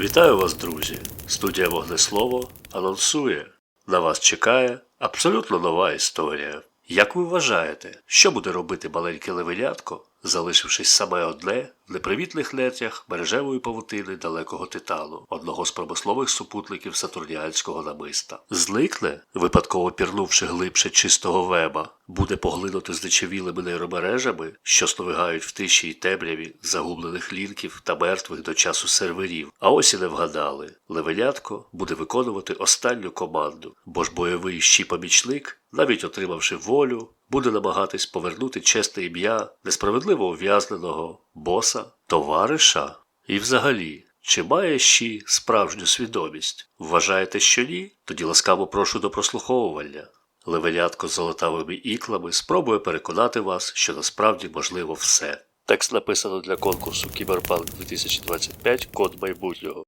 Вітаю вас, друзі! Студія Вогнеслово анонсує. На вас чекає абсолютно нова історія. Як ви вважаєте, що буде робити маленьке левелятко, залишившись саме одне в непривітних нетях мережевої павутини далекого титану, одного з промислових супутників сатурніанського намиста? Зникне, випадково пірнувши глибше чистого веба, буде поглинути здичавілими нейромережами, що сновигають в тиші й темряві загублених лінків та мертвих до часу серверів. А ось і не вгадали. Левелятко буде виконувати останню команду, бо ж бойовий щі-помічник, навіть отримавши волю, буде намагатись повернути чесне ім'я несправедливо ув'язненого боса, товариша. І взагалі, чи має щі справжню свідомість? Вважаєте, що ні? Тоді ласкаво прошу до прослуховування. Левелятко з золотавими іклами спробує переконати вас, що насправді можливо все. Текст написано для конкурсу Кіберпанк 2025 Код майбутнього.